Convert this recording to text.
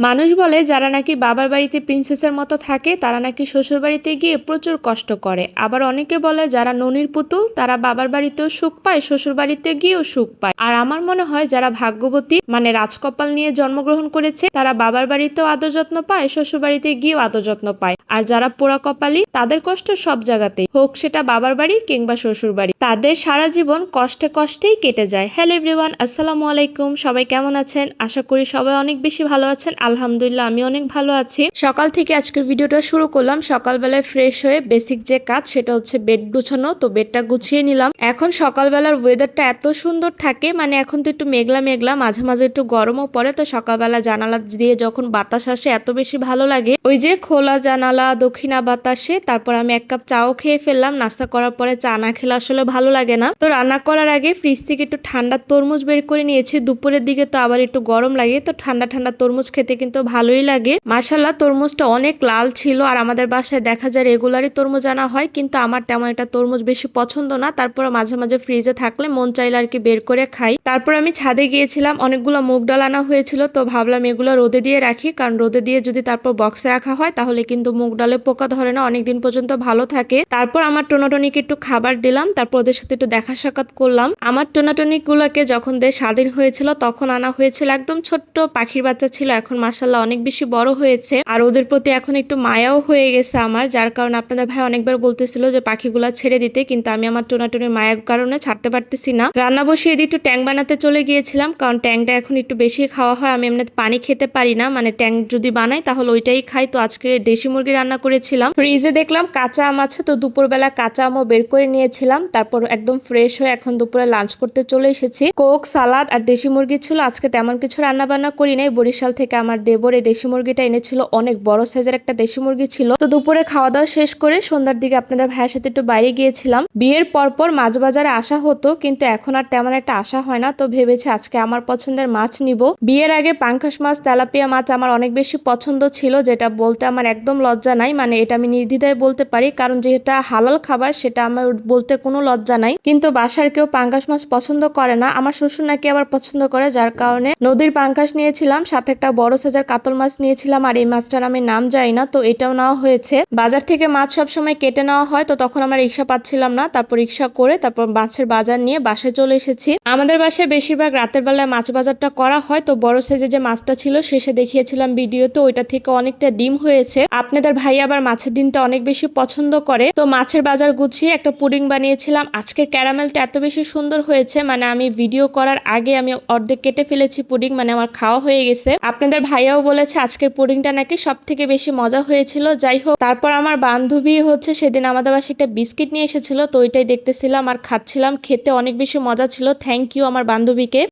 মানুষ বলে, যারা নাকি বাবার বাড়িতে প্রিন্সেসের মতো থাকে, তারা নাকি শ্বশুর বাড়িতে গিয়ে প্রচুর কষ্ট করে। আবার অনেকে বলে, যারা ননির পুতুল, তারা বাবার বাড়িতেও সুখ পায় শ্বশুর বাড়িতে গিয়েও সুখ পায়। আর আমার মনে হয়, যারা ভাগ্যবতী মানে রাজকপাল নিয়ে জন্মগ্রহণ করেছে, তারা বাবার বাড়িতেও আদর যত্ন পায় শ্বশুর বাড়িতে গিয়েও আদর যত্ন পায়। আর যারা পোড়া কপালি, তাদের কষ্ট সব জায়গাতেই। হোক সেটা বাবার বাড়ি কিংবা শ্বশুর বাড়ি তাদের সারা জীবন কষ্টে কষ্টেই কেটে যায়। হ্যালো এভরিওয়ান আসসালামু আলাইকুম। সবাই কেমন আছেন? আশা করি সবাই অনেক বেশি ভালো আছেন। আলহামদুলিল্লাহ, আমি অনেক ভালো আছি। সকাল থেকে আজকের ভিডিওটা শুরু করলাম। সকালবেলায় ফ্রেশ হয়ে বেসিক যে কাজ, সেটা হচ্ছে বেড গুছানো। তো বেডটা গুছিয়ে নিলাম। এখন সকালবেলার ওয়েদারটা এত সুন্দর থাকে মানে এখন তো একটু মেঘলা মেঘলা, মাঝে মাঝে একটু গরমও পড়ে। তো সকালবেলা জানালা দিয়ে যখন বাতাস আসে, এত বেশি ভালো লাগে। ওই যে খোলা জানালা, দক্ষিণা বাতাসে, তারপর আমি এক কাপ চাও খেয়ে ফেললাম। নাস্তা করার পরে চা না খেলে আসলে ভালো লাগে না। তো রান্না করার আগে ফ্রিজ থেকে একটু ঠান্ডা তরমুজ বের করে নিয়েছি। দুপুরের দিকে তো আবার একটু গরম লাগে, তো ঠান্ডা ঠান্ডা তরমুজ খেতে কিন্তু ভালোই লাগে। মাসাল্লাহ তরমুজটা অনেক লাল ছিল আর আমাদের বাসায় দেখা যায় রেগুলারই তরমুজ আনা হয়, কিন্তু আমার তেমন একটা তরমুজ বেশি পছন্দ না। তারপর মাঝে মাঝে ফ্রিজে থাকলে মন চাইলে আর কি বের করে খাই। তারপর আমি ছাদে গিয়েছিলাম, অনেকগুলো মুগ ডাল আনা হয়েছিল, তো ভাবলাম এগুলো রোদে দিয়ে রাখি, কারণ রোদে দিয়ে যদি তারপর বক্সে রাখা হয়, তাহলে কিন্তু মুগ ডালে পোকা ধরে না, অনেকদিন পর্যন্ত ভালো থাকে। তারপর আমার টোনাটনিকে একটু খাবার দিলাম, তারপর ওদের সাথে একটু দেখা সাক্ষাৎ করলাম। আমার টোনাটনিক গুলোকে যখন দেশ স্বাধীন হয়েছিল, তখন আনা হয়েছিল একদম ছোট্ট পাখির বাচ্চা ছিল, এখন মাসাল্লাহ অনেক বেশি বড় হয়েছে। আর ওদের প্রতি এখন একটু মায়াও হয়ে গেছে আমার, যার কারণে আপনাদের ভাই অনেকবার বলতেছিল যে পাখিগুলা ছেড়ে দিতে, কিন্তু আমি আমার টোনাটনির মায়ের কারণে ছাড়তে পারতেছি না। রান্না বসিয়ে দিয়ে একটু ট্যাং বানাতে চলে গিয়েছিলাম, কারণ ট্যাংটা এখন একটু বেশি খাওয়া হয়, আমি এমনি পানি খেতে পারি না মানে ট্যাং যদি বানাই তাহলে ওইটাই খাই। তো আজকে দেশি মুরগি রান্না করেছিলাম। ফ্রিজে দেখলাম কাঁচা আম আছে, তো দুপুরবেলা কাঁচা আমও বের করে নিয়েছিলাম, তারপর একদম ফ্রেশ হয়ে এখন দুপুরে লাঞ্চ করতে চলে এসেছি। কোক সালাদ আর দেশি মুরগি ছিল, আজকে তেমন কিছু রান্না বান্না করি নাই, বরিশাল থেকে আমার দেবর এই দেশি মুরগিটা এনেছিল, অনেক বড় সাইজের একটা দেশি মুরগি ছিল। তো দুপুরে খাওয়া দাওয়া শেষ করে সন্ধ্যার দিকে আপনাদের ভাইয়ের সাথে একটু বাইরে গিয়েছিলাম। বিয়ের পরপর মাছ বাজারে আসা হতো, কিন্তু এখন আর তেমন একটা আসা হয় না, তো ভেবেছি আজকে আমার পছন্দের মাছ নিব। বিয়ের আগে পাঙ্খাস মাছ, তেলাপিয়া মাছ আমার অনেক বেশি পছন্দ ছিল, যেটা বলতে আমার একদম লজ্জা নাই মানে এটা আমি নির্দ্বিধায় বলতে পারি, কারণ যেটা হালাল খাবার সেটা আমার বলতে কোনো লজ্জা নাই। কিন্তু বাসার কেউ পাঙ্গাস মাছ পছন্দ করে না, আমার শ্বশুর নাকি আবার পছন্দ করে, যার কারণে নদীর পাঙ্গাস নিয়েছিলাম, সাথে একটা বড় সাইজের কাতল মাছ নিয়েছিলাম আর এই মাছটার আমি নাম যাই না, তো এটাও নেওয়া হয়েছে। বাজার থেকে মাছ সবসময় কেটে নেওয়া হয়, তো তখন আমরা রিক্সা পাচ্ছিলাম না, তারপর রিক্সা করে তারপর মাছের বাজার নিয়ে বাসায় চলে এসেছি। আমাদের বাসায় বেশিরভাগ রাতের বেলায় মাছ বাজারটা করা হয়, তো বড় সাইজের যে মাছটা ছিল, শেষে দেখিয়েছিলাম ভিডিওতে, ওইটা থেকে অনেকটা ডিম হয়েছে। আপনাদের ভাই আবার মাছের ডিমটা অনেক বেশি পছন্দ করে, তো মাছের বাজার গুছিয়ে একটা পুডিং বানিয়েছিলাম। আজকের ক্যারামেলটা এত বেশি সুন্দর হয়েছে মানে আমি ভিডিও করার আগে আমি অর্ধেক কেটে ফেলেছি পুডিং মানে আমার খাওয়া হয়ে গেছে। আপনাদের ভাইয়াও বলেছে, আজকের পুডিংটা নাকি সব থেকে বেশি মজা হয়েছিল। যাই হোক, তারপর আমার বান্ধবী হচ্ছে সেদিন আমাদের বাসায় একটা বিস্কিট নিয়ে এসেছিল, তো ওইটাই দেখতেছিলাম আর খাচ্ছিলাম, খেতে অনেক বেশি মজা ছিল। থ্যাংক ইউ আমার বান্ধবীকে।